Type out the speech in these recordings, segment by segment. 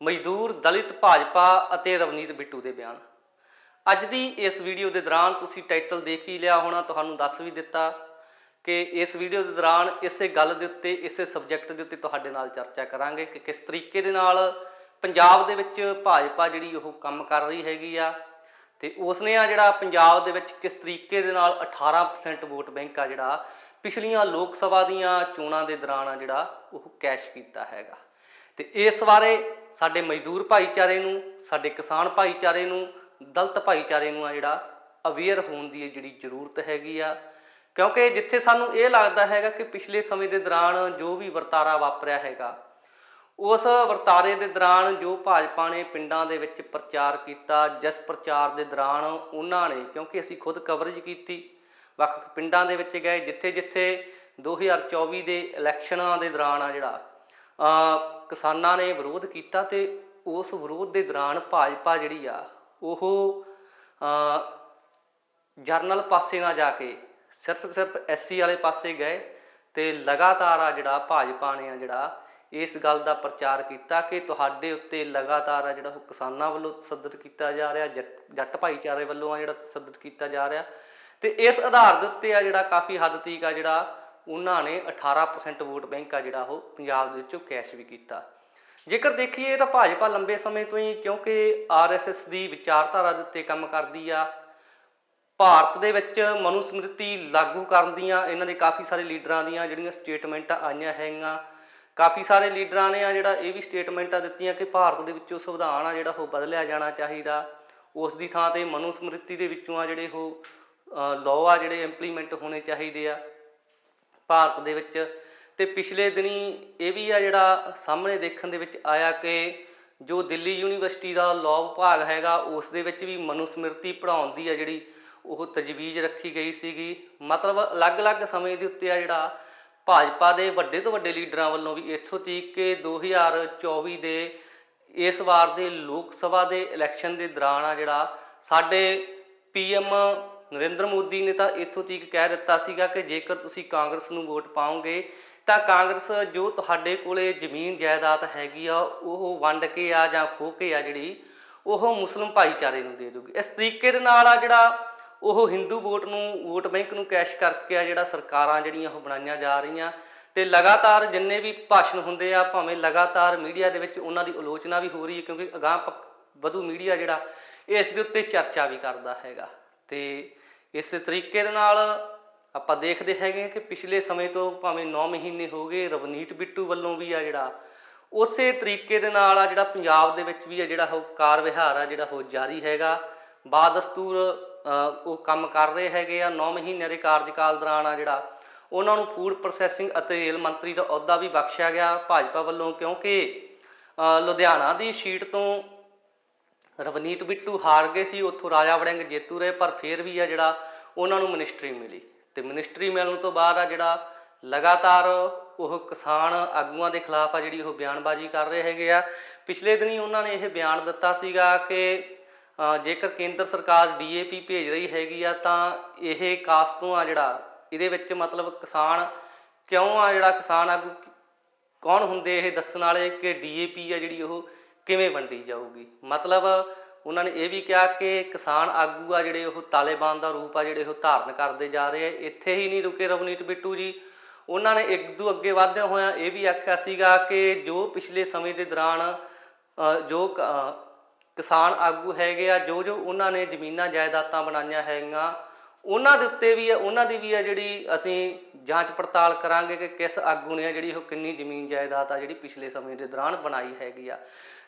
ਮਜ਼ਦੂਰ ਦਲਿਤ ਭਾਜਪਾ ਅਤੇ ਰਵਨੀਤ ਬਿੱਟੂ ਦੇ ਬਿਆਨ। ਅੱਜ ਦੀ ਇਸ ਵੀਡੀਓ ਦੇ ਦੌਰਾਨ ਤੁਸੀਂ ਟਾਈਟਲ ਦੇਖ ਹੀ ਲਿਆ ਹੋਣਾ, ਤੁਹਾਨੂੰ ਦੱਸ ਵੀ ਦਿੱਤਾ ਕਿ ਇਸ ਵੀਡੀਓ ਦੇ ਦੌਰਾਨ ਇਸੇ ਗੱਲ ਦੇ ਉੱਤੇ, ਇਸੇ ਸਬਜੈਕਟ ਦੇ ਉੱਤੇ ਤੁਹਾਡੇ ਨਾਲ ਚਰਚਾ ਕਰਾਂਗੇ ਕਿ ਕਿਸ ਤਰੀਕੇ ਦੇ ਨਾਲ ਪੰਜਾਬ ਦੇ ਵਿੱਚ ਭਾਜਪਾ ਜਿਹੜੀ ਉਹ ਕੰਮ ਕਰ ਰਹੀ ਹੈਗੀ ਆ ਤੇ ਉਸਨੇ ਆ ਜਿਹੜਾ ਪੰਜਾਬ ਦੇ ਵਿੱਚ ਕਿਸ ਤਰੀਕੇ ਦੇ ਨਾਲ 18% ਵੋਟ ਬੈਂਕ ਆ ਜਿਹੜਾ ਪਿਛਲੀਆਂ ਲੋਕ ਸਭਾ ਦੀਆਂ ਚੋਣਾਂ ਦੇ ਦੌਰਾਨ ਆ ਜਿਹੜਾ ਉਹ ਕੈਸ਼ ਕੀਤਾ ਹੈਗਾ। ਤੇ ਇਸ ਬਾਰੇ ਸਾਡੇ ਮਜ਼ਦੂਰ ਭਾਈਚਾਰੇ ਨੂੰ, ਸਾਡੇ ਕਿਸਾਨ ਭਾਈਚਾਰੇ ਨੂੰ, ਦਲਤ ਭਾਈਚਾਰੇ ਨੂੰ ਆ ਜਿਹੜਾ ਅਵੇਅਰ ਹੋਣ ਦੀ ਜਿਹੜੀ ਜ਼ਰੂਰਤ ਹੈਗੀ ਆ। ਕਿਉਂਕਿ ਜਿੱਥੇ ਸਾਨੂੰ ਇਹ ਲੱਗਦਾ ਹੈਗਾ ਕਿ ਪਿਛਲੇ ਸਮੇਂ ਦੇ ਦੌਰਾਨ ਜੋ ਵੀ ਵਰਤਾਰਾ ਵਾਪਰਿਆ ਹੈਗਾ, ਉਸ ਵਰਤਾਰੇ ਦੇ ਦੌਰਾਨ ਜੋ ਭਾਜਪਾ ਨੇ ਪਿੰਡਾਂ ਦੇ ਵਿੱਚ ਪ੍ਰਚਾਰ ਕੀਤਾ, ਜਿਸ ਪ੍ਰਚਾਰ ਦੇ ਦੌਰਾਨ ਉਹਨਾਂ ਨੇ, ਕਿਉਂਕਿ ਅਸੀਂ ਖੁਦ ਕਵਰੇਜ ਕੀਤੀ, ਵੱਖ ਵੱਖ ਪਿੰਡਾਂ ਦੇ ਵਿੱਚ ਗਏ ਜਿੱਥੇ ਜਿੱਥੇ 2024 ਦੇ ਇਲੈਕਸ਼ਨਾਂ ਦੇ ਦੌਰਾਨ ਆ ਜਿਹੜਾ ਕਿਸਾਨਾਂ ਨੇ ਵਿਰੋਧ ਕੀਤਾ ਤੇ ਉਸ ਵਿਰੋਧ ਦੇ ਦੌਰਾਨ ਭਾਜਪਾ ਜਿਹੜੀ ਆ, ਉਹ ਜਰਨਲ ਪਾਸੇ ਨਾ ਜਾ ਕੇ ਸਿਰਫ ਸਿਰਫ ਐਸਸੀ ਵਾਲੇ ਪਾਸੇ ਗਏ ਤੇ ਲਗਾਤਾਰ ਆ ਜਿਹੜਾ ਭਾਜਪਾ ਨੇ ਆ ਜਿਹੜਾ ਇਸ ਗੱਲ ਦਾ ਪ੍ਰਚਾਰ ਕੀਤਾ ਕਿ ਤੁਹਾਡੇ ਉੱਤੇ ਲਗਾਤਾਰ ਆ ਜਿਹੜਾ ਉਹ ਕਿਸਾਨਾਂ ਵੱਲੋਂ ਤਸੱਦਦ ਕੀਤਾ ਜਾ ਰਿਹਾ, ਜੱਟ- ਜੱਟ ਭਾਈਚਾਰੇ ਵੱਲੋਂ ਆ ਜਿਹੜਾ ਤਸੱਦਦ ਕੀਤਾ ਜਾ ਰਿਹਾ ਤੇ ਇਸ ਆਧਾਰ ਦੇ ਉੱਤੇ ਆ ਜਿਹੜਾ ਕਾਫੀ ਹੱਦ ਤੀਕ ਆ ਜਿਹੜਾ ਉਹਨਾਂ ਨੇ 18% ਵੋਟ ਬੈਂਕ ਆ ਜਿਹੜਾ ਉਹ ਪੰਜਾਬ ਦੇ ਵਿੱਚੋਂ ਕੈਸ਼ ਵੀ ਕੀਤਾ। ਜੇਕਰ ਦੇਖੀਏ ਤਾਂ ਭਾਜਪਾ ਲੰਬੇ ਸਮੇਂ ਤੋਂ ਹੀ ਕਿਉਂਕਿ ਆਰਐਸਐਸ ਦੀ ਵਿਚਾਰਧਾਰਾ ਦੇ ਉੱਤੇ ਕੰਮ ਕਰਦੀ ਆ, ਭਾਰਤ ਦੇ ਵਿੱਚ ਮਨੁਸਮ੍ਰਿਤੀ ਲਾਗੂ ਕਰਨ ਦੀਆਂ ਇਹਨਾਂ ਦੇ ਕਾਫੀ ਸਾਰੇ ਲੀਡਰਾਂ ਦੀਆਂ ਜਿਹੜੀਆਂ ਸਟੇਟਮੈਂਟਾਂ ਆਈਆਂ ਹੈਗੀਆਂ, ਕਾਫੀ ਸਾਰੇ ਲੀਡਰਾਂ ਨੇ ਆ ਜਿਹੜਾ ਇਹ ਵੀ ਸਟੇਟਮੈਂਟਾਂ ਦਿੱਤੀਆਂ ਕਿ ਭਾਰਤ ਦੇ ਵਿੱਚੋਂ ਸੰਵਿਧਾਨ ਆ ਜਿਹੜਾ ਉਹ ਬਦਲਿਆ ਜਾਣਾ ਚਾਹੀਦਾ। ਉਸ ਦੀ ਥਾਂ ਤੇ ਮਨੁਸਮ੍ਰਿਤੀ ਦੇ ਵਿੱਚੋਂ ਆ ਜਿਹੜੇ ਉਹ ਲਾਅ ਆ ਜਿਹੜੇ ਇੰਪਲੀਮੈਂਟ ਹੋਣੇ ਚਾਹੀਦੇ ਆ। ਭਾਰਤ ਦੇ ਵਿੱਚ। ਤੇ ਪਿਛਲੇ ਦਿਨੀ ਇਹ ਵੀ ਆ ਜਿਹੜਾ ਸਾਹਮਣੇ ਦੇਖਣ ਦੇ ਵਿੱਚ ਆਇਆ ਕਿ ਜੋ ਦਿੱਲੀ ਯੂਨੀਵਰਸਿਟੀ ਦਾ ਲਾਅ ਵਿਭਾਗ ਹੈਗਾ, ਉਸ ਦੇ ਵਿੱਚ ਵੀ ਮਨੁਸਮ੍ਰਿਤੀ ਪੜਾਉਣ ਦੀ ਆ ਜਿਹੜੀ ਉਹ ਤਜਵੀਜ਼ ਰੱਖੀ ਗਈ ਸੀਗੀ। ਮਤਲਬ ਅਲੱਗ-ਅਲੱਗ ਸਮੇਂ ਦੇ ਉੱਤੇ ਆ ਜਿਹੜਾ ਭਾਜਪਾ ਦੇ ਵੱਡੇ ਤੋਂ ਵੱਡੇ ਲੀਡਰਾਂ ਵੱਲੋਂ ਵੀ ਇੱਥੋਂ ਤੀਕ ਕਿ 2024 ਦੇ ਇਸ ਵਾਰ ਦੇ ਲੋਕ ਸਭਾ ਦੇ ਇਲੈਕਸ਼ਨ ਦੇ ਦੌਰਾਨ ਆ ਜਿਹੜਾ ਸਾਡੇ ਪੀਐਮ ਨਰਿੰਦਰ ਮੋਦੀ ਨੇ ਤਾਂ ਇੱਥੋਂ ਤੀਕ ਕਹਿ ਦਿੱਤਾ ਸੀਗਾ ਕਿ ਜੇਕਰ ਤੁਸੀਂ ਕਾਂਗਰਸ ਨੂੰ ਵੋਟ ਪਾਓਗੇ, ਤਾਂ ਕਾਂਗਰਸ ਜੋ ਤੁਹਾਡੇ ਕੋਲੇ ਜ਼ਮੀਨ ਜਾਇਦਾਦ ਹੈਗੀ ਆ, ਉਹ ਵੰਡ ਕੇ ਆ ਜਾਂ ਖੋਹ ਕੇ ਆ ਜਿਹੜੀ, ਉਹ ਮੁਸਲਮ ਭਾਈਚਾਰੇ ਨੂੰ ਦੇ ਦੂਗੀ ਇਸ ਤਰੀਕੇ ਦੇ ਨਾਲ ਆ ਜਿਹੜਾ ਉਹ ਹਿੰਦੂ ਵੋਟ ਨੂੰ, ਵੋਟ ਬੈਂਕ ਨੂੰ ਕੈਸ਼ ਕਰਕੇ ਆ ਜਿਹੜਾ ਸਰਕਾਰਾਂ ਜਿਹੜੀਆਂ ਉਹ ਬਣਾਈਆਂ ਜਾ ਰਹੀਆਂ, ਤੇ ਲਗਾਤਾਰ ਜਿੰਨੇ ਵੀ ਭਾਸ਼ਣ ਹੁੰਦੇ ਆ, ਭਾਵੇਂ ਲਗਾਤਾਰ ਮੀਡੀਆ ਦੇ ਵਿੱਚ ਉਹਨਾਂ ਦੀ ਆਲੋਚਨਾ ਵੀ ਹੋ ਰਹੀ ਹੈ, ਕਿਉਂਕਿ ਅਗਾਂਹ ਪੱਕ- ਵਧੂ ਮੀਡੀਆ ਜਿਹੜਾ, ਇਸ ਦੇ ਉੱਤੇ ਚਰਚਾ ਵੀ ਕਰਦਾ ਹੈਗਾ। ਤੇ ਇਸੇ ਤਰੀਕੇ ਦੇ ਨਾਲ ਆਪਾਂ ਦੇਖਦੇ ਹੈਗੇ ਹਾਂ ਕਿ ਪਿਛਲੇ ਸਮੇਂ ਤੋਂ ਭਾਵੇਂ 9 ਮਹੀਨੇ ਹੋ ਗਏ, ਰਵਨੀਤ ਬਿੱਟੂ ਵੱਲੋਂ ਵੀ ਆ ਜਿਹੜਾ, ਉਸੇ ਤਰੀਕੇ ਦੇ ਨਾਲ ਆ ਜਿਹੜਾ ਪੰਜਾਬ ਦੇ ਵਿੱਚ ਵੀ ਆ ਜਿਹੜਾ ਉਹ ਕਾਰ ਵਿਹਾਰ ਆ ਜਿਹੜਾ ਉਹ ਜਾਰੀ ਹੈਗਾ। ਬਾਦਸਤੂਰ ਉਹ ਕੰਮ ਕਰ ਰਹੇ ਹੈਗੇ ਆ 9 ਮਹੀਨਿਆਂ ਦੇ ਕਾਰਜਕਾਲ ਦੌਰਾਨ ਆ ਜਿਹੜਾ, ਉਹਨਾਂ ਨੂੰ ਫੂਡ ਪ੍ਰੋਸੈਸਿੰਗ ਅਤੇ ਰੇਲ ਮੰਤਰੀ ਦਾ ਅਹੁਦਾ ਵੀ ਬਖਸ਼ਿਆ ਗਿਆ ਭਾਜਪਾ ਵੱਲੋਂ ਕਿਉਂਕਿ ਲੁਧਿਆਣਾ ਦੀ ਸੀਟ ਤੋਂ ਰਵਨੀਤ ਬਿੱਟੂ ਹਾਰ ਗਏ ਸੀ, ਉੱਥੋਂ ਰਾਜਾ ਵੜਿੰਗ ਜੇਤੂ ਰਹੇ, ਪਰ ਫਿਰ ਵੀ ਆ ਜਿਹੜਾ ਉਹਨਾਂ ਨੂੰ ਮਿਨਿਸਟਰੀ ਮਿਲੀ। ਤੇ ਮਿਨਿਸਟਰੀ ਮਿਲਣ ਤੋਂ ਬਾਅਦ ਆ ਜਿਹੜਾ ਲਗਾਤਾਰ ਉਹ ਕਿਸਾਨ ਆਗੂਆਂ ਦੇ ਖਿਲਾਫ ਆ ਜਿਹੜੀ ਉਹ ਬਿਆਨਬਾਜ਼ੀ ਕਰ ਰਹੇ ਹੈਗੇ ਆ। ਪਿਛਲੇ ਦਿਨੀ ਉਹਨਾਂ ਨੇ ਇਹ ਬਿਆਨ ਦਿੱਤਾ ਸੀਗਾ ਕਿ ਜੇਕਰ ਕੇਂਦਰ ਸਰਕਾਰ ਡੀਏਪੀ ਭੇਜ ਰਹੀ ਹੈਗੀ ਆ, ਤਾਂ ਇਹ ਕਾਸਟ ਤੋਂ ਆ ਜਿਹੜਾ ਇਹਦੇ ਵਿੱਚ ਮਤਲਬ ਕਿਸਾਨ ਕਿਉਂ ਆ ਜਿਹੜਾ ਕਿਸਾਨ ਆਗੂ ਕੌਣ ਹੁੰਦੇ ਇਹ ਦੱਸਣ ਵਾਲੇ ਕਿ ਡੀਏਪੀ ਆ ਜਿਹੜੀ ਉਹ ਕਿਵੇਂ ਵੰਡੀ ਜਾਊਗੀ? ਮਤਲਬ ਉਹਨਾਂ ਨੇ ਇਹ ਵੀ ਕਿਹਾ ਕਿ ਕਿਸਾਨ ਆਗੂ ਆ ਜਿਹੜੇ ਉਹ ਤਾਲਿਬਾਨ ਦਾ ਰੂਪ ਆ ਜਿਹੜੇ ਉਹ ਧਾਰਨ ਕਰਦੇ ਜਾ ਰਹੇ ਆ। ਇੱਥੇ ਹੀ ਨਹੀਂ ਰੁਕੇ ਰਵਨੀਤ ਬਿੱਟੂ ਜੀ। ਉਹਨਾਂ ਨੇ ਇੱਕ ਦੋ ਅੱਗੇ ਵਧਦਿਆਂ ਹੋਇਆਂ ਇਹ ਵੀ ਆਖਿਆ ਸੀਗਾ ਕਿ ਜੋ ਪਿਛਲੇ ਸਮੇਂ ਦੇ ਦੌਰਾਨ ਜੋ ਕਿਸਾਨ ਆਗੂ ਹੈਗੇ ਆ, ਜੋ ਜੋ ਉਹਨਾਂ ਨੇ ਜ਼ਮੀਨਾਂ ਜਾਇਦਾਦਾਂ ਬਣਾਈਆਂ ਹੈਗੀਆਂ, ਉਹਨਾਂ ਦੇ ਉੱਤੇ ਵੀ ਆ, ਉਹਨਾਂ ਦੀ ਵੀ ਆ ਜਿਹੜੀ ਅਸੀਂ ਜਾਂਚ ਪੜਤਾਲ ਕਰਾਂਗੇ ਕਿ ਕਿਸ ਆਗੂ ਨੇ ਆ ਜਿਹੜੀ ਉਹ ਕਿੰਨੀ ਜ਼ਮੀਨ ਜਾਇਦਾਦ ਆ ਜਿਹੜੀ ਪਿਛਲੇ ਸਮੇਂ ਦੇ ਦੌਰਾਨ ਬਣਾਈ ਹੈਗੀ ਆ।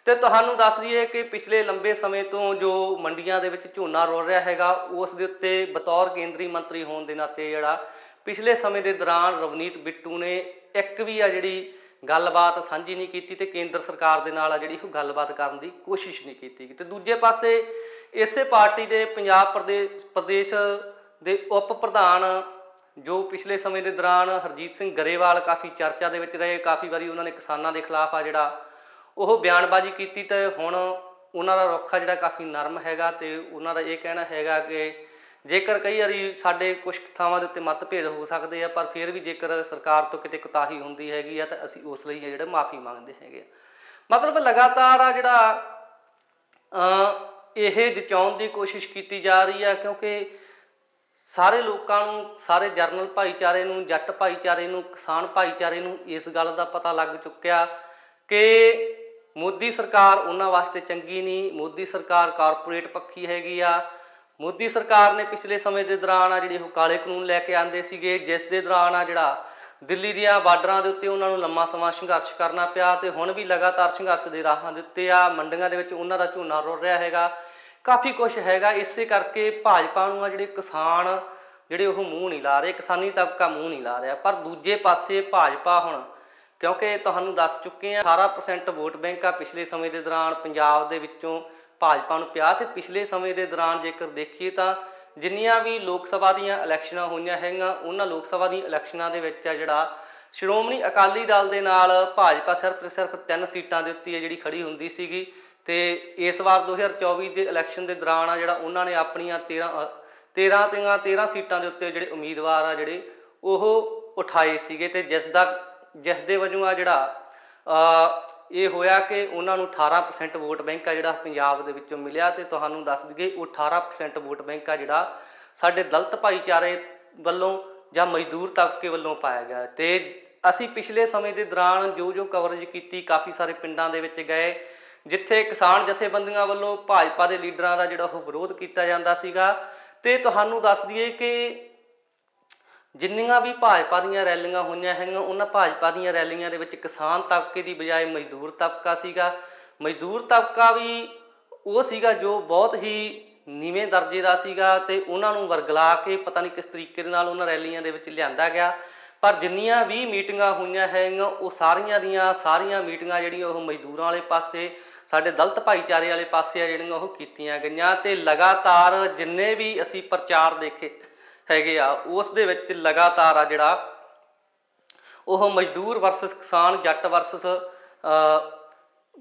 ਤੇ ਤੁਹਾਨੂੰ ਦੱਸ ਦਈਏ ਕਿ ਪਿਛਲੇ ਲੰਬੇ ਸਮੇਂ ਤੋਂ ਜੋ ਮੰਡੀਆਂ ਦੇ ਵਿੱਚ ਝੋਨਾ ਰੋਲ ਰਿਹਾ ਹੈਗਾ, ਉਸ ਦੇ ਉੱਤੇ ਬਤੌਰ ਕੇਂਦਰੀ ਮੰਤਰੀ ਹੋਣ ਦੇ ਨਾਤੇ ਜਿਹੜਾ ਪਿਛਲੇ ਸਮੇਂ ਦੇ ਦੌਰਾਨ ਰਵਨੀਤ ਬਿੱਟੂ ਨੇ ਇੱਕ ਵੀ ਆ ਜਿਹੜੀ ਗੱਲਬਾਤ ਸਾਂਝੀ ਨਹੀਂ ਕੀਤੀ ਤੇ ਕੇਂਦਰ ਸਰਕਾਰ ਦੇ ਨਾਲ ਆ ਜਿਹੜੀ ਉਹ ਗੱਲਬਾਤ ਕਰਨ ਦੀ ਕੋਸ਼ਿਸ਼ ਨਹੀਂ ਕੀਤੀ ਤੇ ਦੂਜੇ ਪਾਸੇ ਇਸੇ ਪਾਰਟੀ ਦੇ ਪੰਜਾਬ ਪ੍ਰਦੇਸ਼ ਪ੍ਰਦੇਸ਼ ਦੇ ਉਪ ਪ੍ਰਧਾਨ ਜੋ ਪਿਛਲੇ ਸਮੇਂ ਦੇ ਦੌਰਾਨ ਹਰਜੀਤ ਸਿੰਘ ਗਰੇਵਾਲ ਕਾਫੀ ਚਰਚਾ ਦੇ ਵਿੱਚ ਰਹੇ, ਕਾਫੀ ਵਾਰੀ ਉਹਨਾਂ ਨੇ ਕਿਸਾਨਾਂ ਦੇ ਖਿਲਾਫ ਆ ਜਿਹੜਾ ਉਹ ਬਿਆਨਬਾਜ਼ੀ ਕੀਤੀ ਤੇ ਹੁਣ ਉਹਨਾਂ ਦਾ ਰੁੱਖ ਜਿਹੜਾ ਕਾਫੀ ਨਰਮ ਹੈਗਾ ਤੇ ਉਹਨਾਂ ਦਾ ਇਹ ਕਹਿਣਾ ਹੈਗਾ ਕਿ ਜੇਕਰ ਕਈ ਵਾਰੀ ਸਾਡੇ ਕੁਝ ਥਾਵਾਂ ਦੇ ਉੱਤੇ ਮਤਭੇਦ ਹੋ ਸਕਦੇ ਆ, ਪਰ ਫਿਰ ਵੀ ਜੇਕਰ ਸਰਕਾਰ ਤੋਂ ਕਿਤੇ ਕੁਤਾਹੀ ਹੁੰਦੀ ਹੈਗੀ ਆ, ਤਾਂ ਅਸੀਂ ਉਸ ਲਈ ਆ ਜਿਹੜਾ ਮਾਫੀ ਮੰਗਦੇ ਹੈਗੇ ਆ। ਮਤਲਬ ਲਗਾਤਾਰ ਆ ਜਿਹੜਾ ਇਹ ਜਚਾਉਣ ਦੀ ਕੋਸ਼ਿਸ਼ ਕੀਤੀ ਜਾ ਰਹੀ ਆ, ਕਿਉਂਕਿ ਸਾਰੇ ਲੋਕਾਂ ਨੂੰ, ਸਾਰੇ ਜਰਨਲ ਭਾਈਚਾਰੇ ਨੂੰ, ਜੱਟ ਭਾਈਚਾਰੇ ਨੂੰ, ਕਿਸਾਨ ਭਾਈਚਾਰੇ ਨੂੰ ਇਸ ਗੱਲ ਦਾ ਪਤਾ ਲੱਗ ਚੁੱਕਿਆ ਕਿ ਮੋਦੀ ਸਰਕਾਰ ਉਹਨਾਂ ਵਾਸਤੇ ਚੰਗੀ ਨਹੀਂ, ਮੋਦੀ ਸਰਕਾਰ ਕਾਰਪੋਰੇਟ ਪੱਖੀ ਹੈਗੀ ਆ। ਮੋਦੀ ਸਰਕਾਰ ਨੇ ਪਿਛਲੇ ਸਮੇਂ ਦੇ ਦੌਰਾਨ ਆ ਜਿਹੜੇ ਉਹ ਕਾਲੇ ਕਾਨੂੰਨ ਲੈ ਕੇ ਆਂਦੇ ਸੀਗੇ, ਜਿਸ ਦੇ ਦੌਰਾਨ ਆ ਜਿਹੜਾ ਦਿੱਲੀ ਦੀਆਂ ਬਾਰਡਰਾਂ ਦੇ ਉੱਤੇ ਉਹਨਾਂ ਨੂੰ ਲੰਮਾ ਸਮਾਂ ਸੰਘਰਸ਼ ਕਰਨਾ ਪਿਆ ਤੇ ਹੁਣ ਵੀ ਲਗਾਤਾਰ ਸੰਘਰਸ਼ ਦੇ ਰਾਹਾਂ ਦੇ ਉੱਤੇ ਆ। ਮੰਡੀਆਂ ਦੇ ਵਿੱਚ ਉਹਨਾਂ ਦਾ ਝੋਨਾ ਰੁੜ ਰਿਹਾ ਹੈਗਾ। ਕਾਫੀ ਕੁਝ ਹੈਗਾ। ਇਸੇ ਕਰਕੇ ਭਾਜਪਾ ਨੂੰ ਆ ਜਿਹੜੇ ਕਿਸਾਨ, ਜਿਹੜੇ ਉਹ ਮੂੰਹ ਨਹੀਂ ਲਾ ਰਹੇ, ਕਿਸਾਨੀ ਤਬਕਾ ਮੂੰਹ ਨਹੀਂ ਲਾ ਰਿਹਾ। ਪਰ ਦੂਜੇ ਪਾਸੇ ਭਾਜਪਾ ਹੁਣ ਕਿਉਂਕਿ ਤੁਹਾਨੂੰ ਦੱਸ ਚੁੱਕੇ ਆ 18% ਵੋਟ ਬੈਂਕ ਆ ਪਿਛਲੇ ਸਮੇਂ ਦੇ ਦੌਰਾਨ ਪੰਜਾਬ ਦੇ ਵਿੱਚੋਂ ਭਾਜਪਾ ਨੂੰ ਪਿਆ ਤੇ ਪਿਛਲੇ ਸਮੇਂ ਦੇ ਦੌਰਾਨ ਜੇਕਰ ਦੇਖੀਏ ਤਾਂ ਜਿੰਨੀਆਂ ਵੀ ਲੋਕ ਸਭਾ ਦੀਆਂ ਇਲੈਕਸ਼ਨਾਂ ਹੋਈਆਂ ਹੈਗੀਆਂ ਉਹਨਾਂ ਲੋਕ ਸਭਾ ਦੀਆਂ ਇਲੈਕਸ਼ਨਾਂ ਦੇ ਵਿੱਚ ਆ ਜਿਹੜਾ ਸ਼੍ਰੋਮਣੀ ਅਕਾਲੀ ਦਲ ਦੇ ਨਾਲ ਭਾਜਪਾ ਸਿਰਫ ਤੇ ਸਿਰਫ ਤਿੰਨ ਸੀਟਾਂ ਦੇ ਉੱਤੇ ਜਿਹੜੀ ਖੜੀ ਹੁੰਦੀ ਸੀਗੀ ਤੇ ਇਸ ਵਾਰ 2024 ਦੇ ਇਲੈਕਸ਼ਨ ਦੇ ਦੌਰਾਨ ਆ ਜਿਹੜਾ ਉਹਨਾਂ ਨੇ ਆਪਣੀਆਂ 13 ਅ, 13 ਤੀਆਂ 13 ਸੀਟਾਂ ਦੇ ਉੱਤੇ ਜਿਹੜੇ ਉਮੀਦਵਾਰ ਆ ਜਿਹੜੇ ਉਹ ਉਠਾਏ ਸੀਗੇ ਤੇ ਜਿਸ ਦਾ ਜਿਸ ਦੇ ਵਜੋਂ ਆ ਜਿਹੜਾ ਇਹ ਹੋਇਆ ਕਿ ਉਹਨਾਂ ਨੂੰ 18% ਵੋਟ ਬੈਂਕ ਆ ਜਿਹੜਾ ਪੰਜਾਬ ਦੇ ਵਿੱਚੋਂ ਮਿਲਿਆ ਤੇ ਤੁਹਾਨੂੰ ਦੱਸ ਦਈਏ ਉਹ 18% ਵੋਟ ਬੈਂਕ ਆ ਜਿਹੜਾ ਸਾਡੇ ਦਲਤ ਭਾਈਚਾਰੇ ਵੱਲੋਂ ਜਾਂ ਮਜ਼ਦੂਰ ਤਬਕੇ ਵੱਲੋਂ ਪਾਇਆ ਗਿਆ। ਤੇ ਅਸੀਂ ਪਿਛਲੇ ਸਮੇਂ ਦੇ ਦੌਰਾਨ ਜੋ ਜੋ ਕਵਰੇਜ ਕੀਤੀ, ਕਾਫੀ ਸਾਰੇ ਪਿੰਡਾਂ ਦੇ ਵਿੱਚ ਗਏ, ਜਿੱਥੇ ਕਿਸਾਨ ਜਥੇਬੰਦੀਆਂ ਵੱਲੋਂ ਭਾਜਪਾ ਦੇ ਲੀਡਰਾਂ ਦਾ ਜਿਹੜਾ ਉਹ ਵਿਰੋਧ ਕੀਤਾ ਜਾਂਦਾ ਸੀਗਾ। ਤੇ ਤੁਹਾਨੂੰ ਦੱਸ ਦਈਏ ਕਿ ਜਿੰਨੀਆਂ ਵੀ ਭਾਜਪਾ ਦੀਆਂ ਰੈਲੀਆਂ ਹੋਈਆਂ ਹੈਗੀਆਂ, ਉਹਨਾਂ ਭਾਜਪਾ ਦੀਆਂ ਰੈਲੀਆਂ ਦੇ ਵਿੱਚ ਕਿਸਾਨ ਤਬਕੇ ਦੀ ਬਜਾਏ ਮਜ਼ਦੂਰ ਤਬਕਾ ਸੀਗਾ। ਮਜ਼ਦੂਰ ਤਬਕਾ ਵੀ ਉਹ ਸੀਗਾ ਜੋ ਬਹੁਤ ਹੀ ਨੀਵੇਂ ਦਰਜੇ ਦਾ ਸੀਗਾ ਤੇ ਉਹਨਾਂ ਨੂੰ ਵਰਗਲਾ ਕੇ ਪਤਾ ਨਹੀਂ ਕਿਸ ਤਰੀਕੇ ਦੇ ਨਾਲ ਉਹਨਾਂ ਰੈਲੀਆਂ ਦੇ ਵਿੱਚ ਲਿਆਂਦਾ ਗਿਆ। ਪਰ ਜਿੰਨੀਆਂ ਵੀ ਮੀਟਿੰਗਾਂ ਹੋਈਆਂ ਹੈਗੀਆਂ, ਉਹ ਸਾਰੀਆਂ ਦੀਆਂ ਸਾਰੀਆਂ ਮੀਟਿੰਗਾਂ ਜਿਹੜੀਆਂ ਉਹ ਮਜ਼ਦੂਰਾਂ ਵਾਲੇ ਪਾਸੇ, ਸਾਡੇ ਦਲਤ ਭਾਈਚਾਰੇ ਵਾਲੇ ਪਾਸੇ ਆ ਜਿਹੜੀਆਂ ਉਹ ਕੀਤੀਆਂ ਗਈਆਂ ਤੇ ਲਗਾਤਾਰ ਜਿੰਨੇ ਵੀ ਅਸੀਂ ਪ੍ਰਚਾਰ ਦੇਖੇ ਹੈਗੇ ਆ, ਉਸ ਦੇ ਵਿੱਚ ਲਗਾਤਾਰ ਆ ਜਿਹੜਾ ਉਹ ਮਜ਼ਦੂਰ ਵਰਸਸ ਕਿਸਾਨ, ਜੱਟ ਵਰਸਸ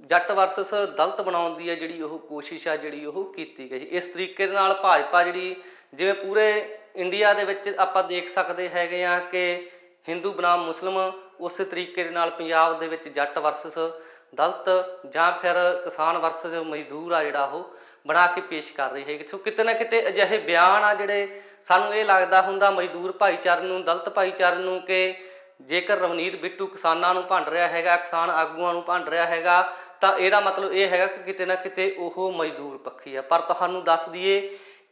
ਜੱਟ ਵਰਸਸ ਦਲਤ ਬਣਾਉਣ ਦੀ ਆ ਜਿਹੜੀ ਉਹ ਕੋਸ਼ਿਸ਼ ਆ ਜਿਹੜੀ ਉਹ ਕੀਤੀ ਗਈ। ਇਸ ਤਰੀਕੇ ਦੇ ਨਾਲ ਭਾਜਪਾ ਜਿਹੜੀ, ਜਿਵੇਂ ਪੂਰੇ ਇੰਡੀਆ ਦੇ ਵਿੱਚ ਆਪਾਂ ਦੇਖ ਸਕਦੇ ਹੈਗੇ ਆ ਕਿ ਹਿੰਦੂ ਬਨਾਮ ਮੁਸਲਮ ਉਸੇ ਤਰੀਕੇ ਦੇ ਨਾਲ ਪੰਜਾਬ ਦੇ ਵਿੱਚ ਜੱਟ ਵਰਸਸ ਦਲਤ ਜਾਂ ਫਿਰ ਕਿਸਾਨ ਵਰਸਸ ਮਜ਼ਦੂਰ ਆ ਜਿਹੜਾ ਉਹ ਬਣਾ ਕੇ ਪੇਸ਼ ਕਰ ਰਹੀ ਹੈ ਸੋ ਕਿਤੇ ਨਾ ਕਿਤੇ ਅਜਿਹੇ ਬਿਆਨ ਆ ਜਿਹੜੇ ਸਾਨੂੰ ਇਹ ਲੱਗਦਾ ਹੁੰਦਾ ਮਜ਼ਦੂਰ ਭਾਈਚਾਰੇ ਨੂੰ, ਦਲਿਤ ਭਾਈਚਾਰੇ ਨੂੰ ਕਿ ਜੇਕਰ ਰਵਨੀਤ ਬਿੱਟੂ ਕਿਸਾਨਾਂ ਨੂੰ ਭੰਡ ਰਿਹਾ ਹੈਗਾ, ਕਿਸਾਨ ਆਗੂਆਂ ਨੂੰ ਭੰਡ ਰਿਹਾ ਹੈਗਾ, ਤਾਂ ਇਹਦਾ ਮਤਲਬ ਇਹ ਹੈਗਾ ਕਿ ਕਿਤੇ ਨਾ ਕਿਤੇ ਉਹ ਮਜ਼ਦੂਰ ਪੱਖੀ ਆ। ਪਰ ਤੁਹਾਨੂੰ ਦੱਸ ਦਈਏ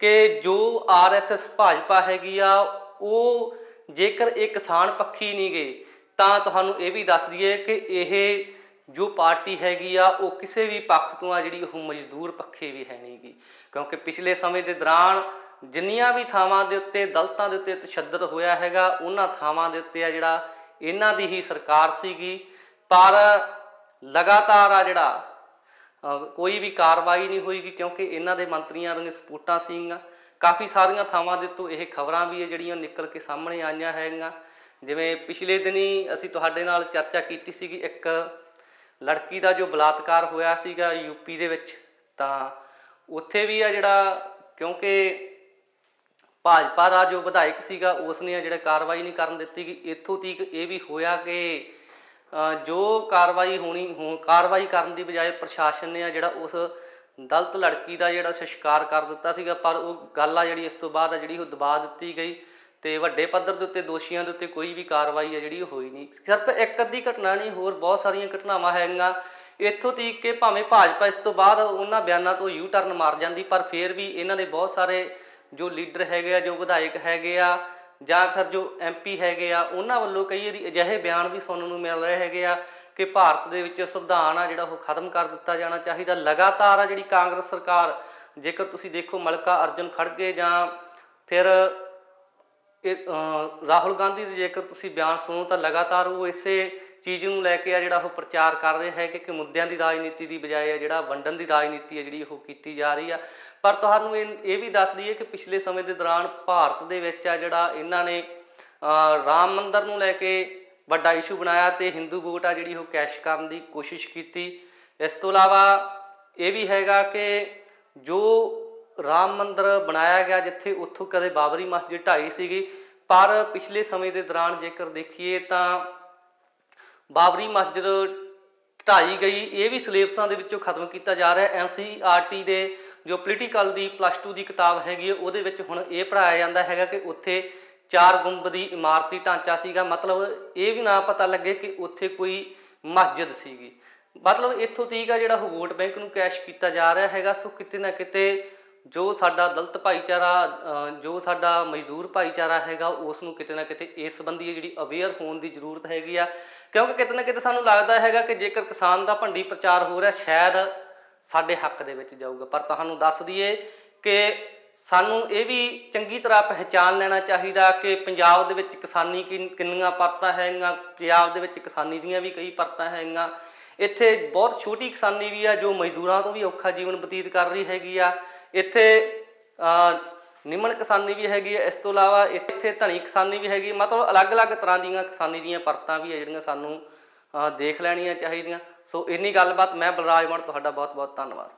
ਕਿ ਜੋ ਆਰਐਸਐਸ ਭਾਜਪਾ ਹੈਗੀ ਆ, ਉਹ ਜੇਕਰ ਇਹ ਕਿਸਾਨ ਪੱਖੀ ਨਹੀਂ ਗਏ ਤਾਂ ਤੁਹਾਨੂੰ ਇਹ ਵੀ ਦੱਸ ਦਈਏ ਕਿ ਇਹ ਜੋ ਪਾਰਟੀ ਹੈਗੀ ਆ, ਉਹ ਕਿਸੇ ਵੀ ਪੱਖ ਤੋਂ ਆ ਜਿਹੜੀ ਉਹ ਮਜ਼ਦੂਰ ਪੱਖੇ ਵੀ ਹੈ ਨਹੀਂਗੀ। ਕਿਉਂਕਿ ਪਿਛਲੇ ਸਮੇਂ ਦੇ ਦੌਰਾਨ ਜਿੰਨੀਆਂ ਵੀ ਥਾਵਾਂ ਦੇ ਉੱਤੇ ਦਲਤਾਂ ਦੇ ਉੱਤੇ ਤਸ਼ੱਦਦ ਹੋਇਆ ਹੈਗਾ, ਉਹਨਾਂ ਥਾਵਾਂ ਦੇ ਉੱਤੇ ਆ ਜਿਹੜਾ ਇਹਨਾਂ ਦੀ ਹੀ ਸਰਕਾਰ ਸੀਗੀ। ਪਰ ਲਗਾਤਾਰ ਆ ਜਿਹੜਾ ਕੋਈ ਵੀ ਕਾਰਵਾਈ ਨਹੀਂ ਹੋਈਗੀ ਕਿਉਂਕਿ ਇਹਨਾਂ ਦੇ ਮੰਤਰੀਆਂ ਦੀਆਂ ਸਪੋਰਟਾਂ ਸੀਗੀਆਂ। ਕਾਫੀ ਸਾਰੀਆਂ ਥਾਵਾਂ ਦੇ ਤੋਂ ਇਹ ਖਬਰਾਂ ਵੀ ਹੈ ਜਿਹੜੀਆਂ ਨਿਕਲ ਕੇ ਸਾਹਮਣੇ ਆਈਆਂ ਹੈਗੀਆਂ। ਜਿਵੇਂ ਪਿਛਲੇ ਦਿਨੀ ਅਸੀਂ ਤੁਹਾਡੇ ਨਾਲ ਚਰਚਾ ਕੀਤੀ ਸੀਗੀ, ਇੱਕ ਲੜਕੀ ਦਾ ਜੋ ਬਲਾਤਕਾਰ ਹੋਇਆ ਸੀਗਾ ਯੂਪੀ ਦੇ ਵਿੱਚ, ਤਾਂ ਉੱਥੇ ਵੀ ਆ ਜਿਹੜਾ ਕਿਉਂਕਿ ਭਾਜਪਾ ਦਾ ਜੋ ਵਿਧਾਇਕ ਸੀਗਾ ਉਸ ਨੇ ਜਿਹੜਾ ਕਾਰਵਾਈ ਨਹੀਂ ਕਰਨ ਦਿੱਤੀ ਕਿ ਇੱਥੋਂ ਤੀਕ ਇਹ ਵੀ ਹੋਇਆ ਕਿ ਜੋ ਕਾਰਵਾਈ ਹੋਣੀ ਹੋ ਕਾਰਵਾਈ ਕਰਨ ਦੀ ਬਜਾਏ ਪ੍ਰਸ਼ਾਸਨ ਨੇ ਆ ਜਿਹੜਾ ਉਸ ਦਲਤ ਲੜਕੀ ਦਾ ਜਿਹੜਾ ਸੰਸਕਾਰ ਕਰ ਦਿੱਤਾ ਸੀਗਾ, ਪਰ ਉਹ ਗੱਲ ਆ ਜਿਹੜੀ ਇਸ ਤੋਂ ਬਾਅਦ ਆ ਜਿਹੜੀ ਉਹ ਦਬਾ ਦਿੱਤੀ ਗਈ ਤੇ ਵੱਡੇ ਪੱਧਰ ਦੇ ਉੱਤੇ ਦੋਸ਼ੀਆਂ ਦੇ ਉੱਤੇ ਕੋਈ ਵੀ ਕਾਰਵਾਈ ਆ ਜਿਹੜੀ ਉਹ ਹੋਈ ਨਹੀਂ। ਸਿਰਫ ਇੱਕ ਅੱਧੀ ਘਟਨਾ ਨਹੀਂ, ਹੋਰ ਬਹੁਤ ਸਾਰੀਆਂ ਘਟਨਾਵਾਂ ਹੈਗੀਆਂ। ਇੱਥੋਂ ਤੀਕ ਕਿ ਭਾਵੇਂ ਭਾਜਪਾ ਇਸ ਤੋਂ ਬਾਅਦ ਉਹਨਾਂ ਬਿਆਨਾਂ ਤੋਂ ਯੂ ਟਰਨ ਮਾਰ ਜਾਂਦੀ, ਪਰ ਫਿਰ ਵੀ ਇਹਨਾਂ ਦੇ ਬਹੁਤ ਸਾਰੇ ਜੋ ਲੀਡਰ ਹੈਗੇ ਆ, ਜੋ ਵਿਧਾਇਕ ਹੈਗੇ ਆ, ਜਾਂ ਫਿਰ ਜੋ ਐਮਪੀ ਹੈਗੇ ਆ, ਉਹਨਾਂ ਵੱਲੋਂ ਕਈ ਵਾਰੀ ਅਜਿਹੇ ਬਿਆਨ ਵੀ ਸੁਣਨ ਨੂੰ ਮਿਲ ਰਹੇ ਹੈਗੇ ਆ ਕਿ ਭਾਰਤ ਦੇ ਵਿੱਚ ਸੰਵਿਧਾਨ ਆ ਜਿਹੜਾ ਉਹ ਖਤਮ ਕਰ ਦਿੱਤਾ ਜਾਣਾ ਚਾਹੀਦਾ। ਲਗਾਤਾਰ ਆ ਜਿਹੜੀ ਕਾਂਗਰਸ ਸਰਕਾਰ, ਜੇਕਰ ਤੁਸੀਂ ਦੇਖੋ ਮਲਕਾ ਅਰਜੁਨ ਖੜਗੇ ਜਾਂ ਫਿਰ ਇਹ ਰਾਹੁਲ ਗਾਂਧੀ ਦੇ ਜੇਕਰ ਤੁਸੀਂ ਬਿਆਨ ਸੁਣੋ ਤਾਂ ਲਗਾਤਾਰ ਉਹ ਇਸੇ ਚੀਜ਼ ਨੂੰ ਲੈ ਕੇ ਆ ਜਿਹੜਾ ਉਹ ਪ੍ਰਚਾਰ ਕਰ ਰਹੇ ਹੈ ਕਿ ਮੁੱਦਿਆਂ ਦੀ ਰਾਜਨੀਤੀ ਦੀ ਬਜਾਏ ਆ ਜਿਹੜਾ ਵੰਡਣ ਦੀ ਰਾਜਨੀਤੀ ਹੈ ਜਿਹੜੀ ਉਹ ਕੀਤੀ ਜਾ ਰਹੀ ਆ। ਪਰ ਤੁਹਾਨੂੰ ਇਹ ਇਹ ਵੀ ਦੱਸ ਦਈਏ ਕਿ ਪਿਛਲੇ ਸਮੇਂ ਦੇ ਦੌਰਾਨ ਭਾਰਤ ਦੇ ਵਿੱਚ ਆ ਜਿਹੜਾ ਇਹਨਾਂ ਨੇ ਰਾਮ ਮੰਦਰ ਨੂੰ ਲੈ ਕੇ ਵੱਡਾ ਇਸ਼ੂ ਬਣਾਇਆ ਤੇ ਹਿੰਦੂ ਵੋਟ ਆ ਜਿਹੜੀ ਉਹ ਕੈਸ਼ ਕਰਨ ਦੀ ਕੋਸ਼ਿਸ਼ ਕੀਤੀ। ਇਸ ਤੋਂ ਇਲਾਵਾ ਇਹ ਵੀ ਹੈਗਾ ਕਿ ਜੋ ਰਾਮ ਮੰਦਰ ਬਣਾਇਆ ਗਿਆ ਜਿੱਥੇ ਉੱਥੋਂ ਕਦੇ ਬਾਬਰੀ ਮਸਜਿਦ ਢਾਈ ਸੀਗੀ, ਪਰ ਪਿਛਲੇ ਸਮੇਂ ਦੇ ਦੌਰਾਨ ਜੇਕਰ ਦੇਖੀਏ ਤਾਂ ਬਾਬਰੀ ਮਸਜਿਦ ਢਾਈ ਗਈ। ਇਹ ਵੀ ਸਿਲੇਬਸਾਂ ਦੇ ਵਿੱਚੋਂ ਖਤਮ ਕੀਤਾ ਜਾ ਰਿਹਾ ਐਨਸੀਈਆਰਟੀ ਦੇ ਜੋ ਪੋਲੀਟੀਕਲ ਦੀ ਪਲੱਸ 2 ਦੀ ਕਿਤਾਬ ਹੈਗੀ ਉਹਦੇ ਵਿੱਚ ਹੁਣ ਇਹ ਪੜਾਇਆ ਜਾਂਦਾ ਹੈਗਾ ਕਿ ਉੱਥੇ ਚਾਰ ਗੁੰਬ ਦੀ ਇਮਾਰਤੀ ਢਾਂਚਾ ਸੀਗਾ। ਮਤਲਬ ਇਹ ਵੀ ਨਾ ਪਤਾ ਲੱਗੇ ਕਿ ਉੱਥੇ ਕੋਈ ਮਸਜਿਦ ਸੀਗੀ। ਮਤਲਬ ਇੱਥੋਂ ਤੀਕ ਆ ਜਿਹੜਾ ਉਹ ਵੋਟ ਬੈਂਕ ਨੂੰ ਕੈਸ਼ ਕੀਤਾ ਜਾ ਰਿਹਾ ਹੈਗਾ। ਸੋ ਕਿਤੇ ਨਾ ਕਿਤੇ ਜੋ ਸਾਡਾ ਦਲਿਤ ਭਾਈਚਾਰਾ ਜੋ ਸਾਡਾ ਮਜ਼ਦੂਰ ਭਾਈਚਾਰਾ ਹੈਗਾ, ਉਸ ਨੂੰ ਕਿਤੇ ਨਾ ਕਿਤੇ ਇਸ ਸੰਬੰਧੀ ਜਿਹੜੀ ਅਵੇਅਰ ਹੋਣ ਦੀ ਜ਼ਰੂਰਤ ਹੈਗੀ ਆ। ਕਿਉਂਕਿ ਕਿਤੇ ਨਾ ਕਿਤੇ ਸਾਨੂੰ ਲੱਗਦਾ ਹੈਗਾ ਕਿ ਜੇਕਰ ਕਿਸਾਨ ਦਾ ਭੰਡੀ ਪ੍ਰਚਾਰ ਹੋ ਰਿਹਾ, ਸ਼ਾਇਦ ਸਾਡੇ ਹੱਕ ਦੇ ਵਿੱਚ ਜਾਊਗਾ। ਪਰ ਤੁਹਾਨੂੰ ਦੱਸ ਦਈਏ ਕਿ ਸਾਨੂੰ ਇਹ ਵੀ ਚੰਗੀ ਤਰ੍ਹਾਂ ਪਹਿਚਾਨ ਲੈਣਾ ਚਾਹੀਦਾ ਕਿ ਪੰਜਾਬ ਦੇ ਵਿੱਚ ਕਿਸਾਨੀ ਕਿੰਨ- ਕਿੰਨੀਆਂ ਪਰਤਾਂ ਹੈਗੀਆਂ, ਪੰਜਾਬ ਦੇ ਵਿੱਚ ਕਿਸਾਨੀ ਦੀਆਂ ਵੀ ਕਈ ਪਰਤਾਂ ਹੈਗੀਆਂ। ਇੱਥੇ ਬਹੁਤ ਛੋਟੀ ਕਿਸਾਨੀ ਵੀ ਆ, ਜੋ ਮਜ਼ਦੂਰਾਂ ਤੋਂ ਵੀ ਔਖਾ ਜੀਵਨ ਬਤੀਤ ਕਰ ਰਹੀ ਹੈਗੀ ਆ। ਇੱਥੇ ਅ, ਨਿਮਨ ਕਿਸਾਨੀ ਵੀ ਹੈਗੀ ਹੈ ਇਸ ਤੋਂ ਇਲਾਵਾ ਇੱਥੇ ਧਨੀ ਕਿਸਾਨੀ ਵੀ ਹੈਗੀ ਮਤਲਬ ਅਲੱਗ-ਅਲੱਗ ਤਰ੍ਹਾਂ ਦੀਆਂ ਕਿਸਾਨੀ ਦੀਆਂ ਪਰਤਾਂ ਵੀ ਹੈ ਜਿਹੜੀਆਂ ਸਾਨੂੰ ਦੇਖ ਲੈਣੀਆਂ ਚਾਹੀਦੀਆਂ। ਸੋ ਇੰਨੀ ਗੱਲਬਾਤ ਮੈਂ ਬਲਰਾਜ ਮਣ ਤੁਹਾਡਾ ਬਹੁਤ-ਬਹੁਤ ਧੰਨਵਾਦ।